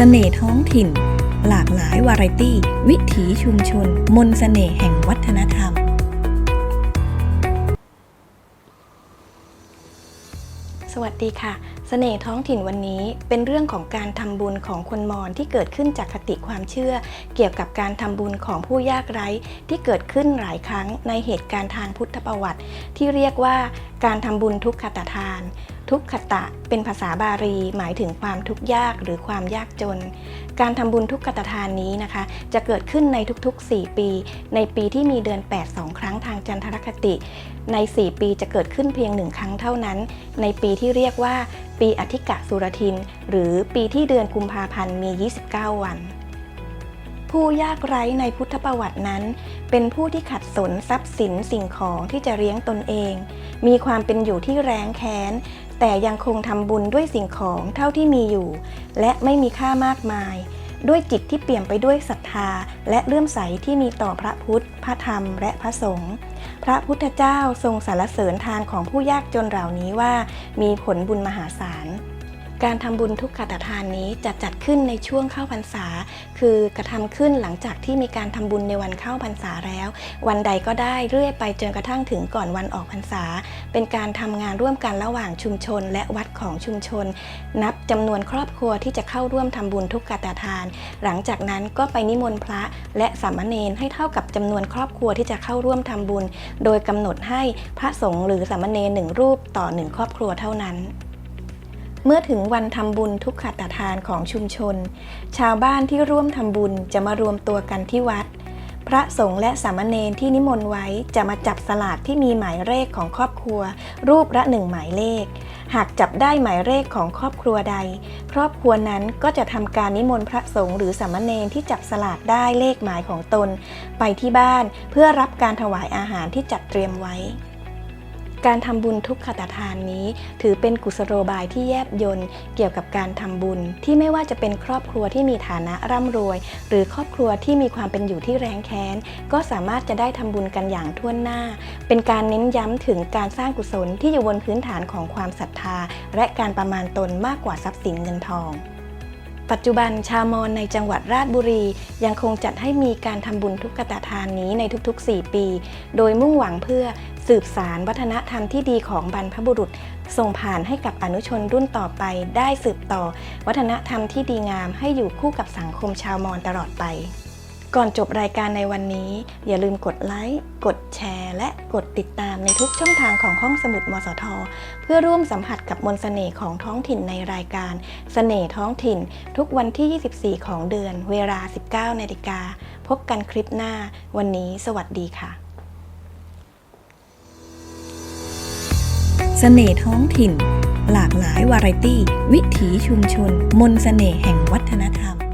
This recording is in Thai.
เสน่ห์ท้องถิ่น หลากหลายวาไรตี้ วิถีชุมชน มนต์เสน่ห์แห่งวัฒนธรรม สวัสดีค่ะเสน่ห์ท้องถิ่นวันนี้เป็นเรื่องของการทำบุญของคนมอญที่เกิดขึ้นจากคติความเชื่อ เกี่ยวกับการทำบุญของผู้ยากไร้ที่เกิดขึ้นหลายครั้งในเหตุการณ์ทางพุทธประวัติ ที่เรียกว่าการทำบุญทุกขตทาน ทุกขตะเป็นภาษาบาลีหมายถึงความทุกข์ยากหรือความยากจน การทำบุญทุกขตทานนี้นะคะ จะเกิดขึ้นในทุกๆ 4 ปี ในปีที่มีเดือน 8 2 ครั้งทางจันทรคติ ใน 4 ปีจะเกิดขึ้นเพียงหนึ่งครั้งเท่านั้น ในปีที่เรียกว่า ปีอธิกะสุรทิน หรือปีที่เดือนกุมภาพันธ์มี 29 วันผู้ยากไร้ในพุทธประวัตินั้น เป็นผู้ที่ขัดสนทรัพย์สินสิ่งของที่จะเลี้ยงตนเอง มีความเป็นอยู่ที่แรงแค้น แต่ยังคงทำบุญด้วยสิ่งของเท่าที่มีอยู่ และไม่มีค่ามากมาย ด้วยจิตที่เปี่ยมไปด้วยศรัทธา และเลื่อมใสที่มีต่อพระพุทธ พระธรรม และพระสงฆ์พระพุทธเจ้าทรงสรรเสริญทานของผู้ยากจนเหล่านี้ว่า มีผลบุญมหาศาล การทำบุญทุกขตทานนี้จะจัดขึ้นในช่วงเข้าพรรษา คือกระทำขึ้นหลังจากที่มีการทำบุญในวันเข้าพรรษาแล้ว วันใดก็ได้เรื่อยไปจนกระทั่งถึงก่อนวันออกพรรษา เป็นการทำงานร่วมกันระหว่างชุมชน และวัดของชุมชน นับจำนวนครอบครัวที่จะเข้าร่วมทำบุญทุกขตทาน หลังจากนั้นก็ไปนิมนต์พระและสามเณรให้เท่ากับจำนวนครอบครัวที่จะเข้าร่วมทำบุญ โดยกำหนดให้พระสงฆ์หรือสามเณรหนึ่งรูปต่อหนึ่งครอบครัวเท่านั้น เมื่อถึงวันทำบุญทุกขตทานของชุมชน ชาวบ้านที่ร่วมทำบุญจะมารวมตัวกันที่วัด พระสงฆ์และสามเณรที่นิมนต์ไว้จะมาจับสลากที่มีหมายเลขของครอบครัว รูปละหนึ่งหมายเลข หากจับได้หมายเลขของครอบครัวใด ครอบครัวนั้นก็จะทำการนิมนต์พระสงฆ์หรือสามเณรที่จับสลากได้เลขหมายของตน ไปที่บ้านเพื่อรับการถวายอาหารที่จัดเตรียมไว้ การทำบุญทุกขตทานนี้ ถือเป็นกุศโลบายที่แยบยลเกี่ยวกับการทำบุญ ที่ไม่ว่าจะเป็นครอบครัวที่มีฐานะร่ำรวย หรือครอบครัวที่มีความเป็นอยู่ที่แรงแค้น ก็สามารถจะได้ทำบุญกันอย่างทั่วหน้า เป็นการเน้นย้ำถึงการสร้างกุศลที่อยู่บนพื้นฐานของความศรัทธา และการประมาณตนมากกว่าทรัพย์สินเงินทอง ปัจจุบันชาวมอญในจังหวัดราชบุรี ยังคงจัดให้มีการทำบุญทุกกตทานนี้ในทุกๆ 4 ปี โดยมุ่งหวังเพื่อสืบสารวัฒนธรรมที่ดีของบรรพบุรุษ ส่งผ่านให้กับอนุชนรุ่นต่อไป ได้สืบต่อ วัฒนธรรมที่ดีงามให้อยู่คู่กับสังคมชาวมอญตลอดไป ก่อนจบรายการในวันนี้ อย่าลืมกดไลค์กดแชร์ และกดติดตามในทุกช่องทางของห้องสมุดมสท เพื่อร่วมสัมผัสกับมนต์เสน่ห์ของท้องถิ่นในรายการเสน่ห์ท้องถิ่น ทุกวันที่ 24 ของเดือน เวลา 19นาฬิกาพบกันคลิปหน้า วันนี้สวัสดีค่ะเสน่ห์ท้องถิ่น หลากหลายวาไรตี้ วิถีชุมชน มนต์เสน่ห์แห่งวัฒนธรรม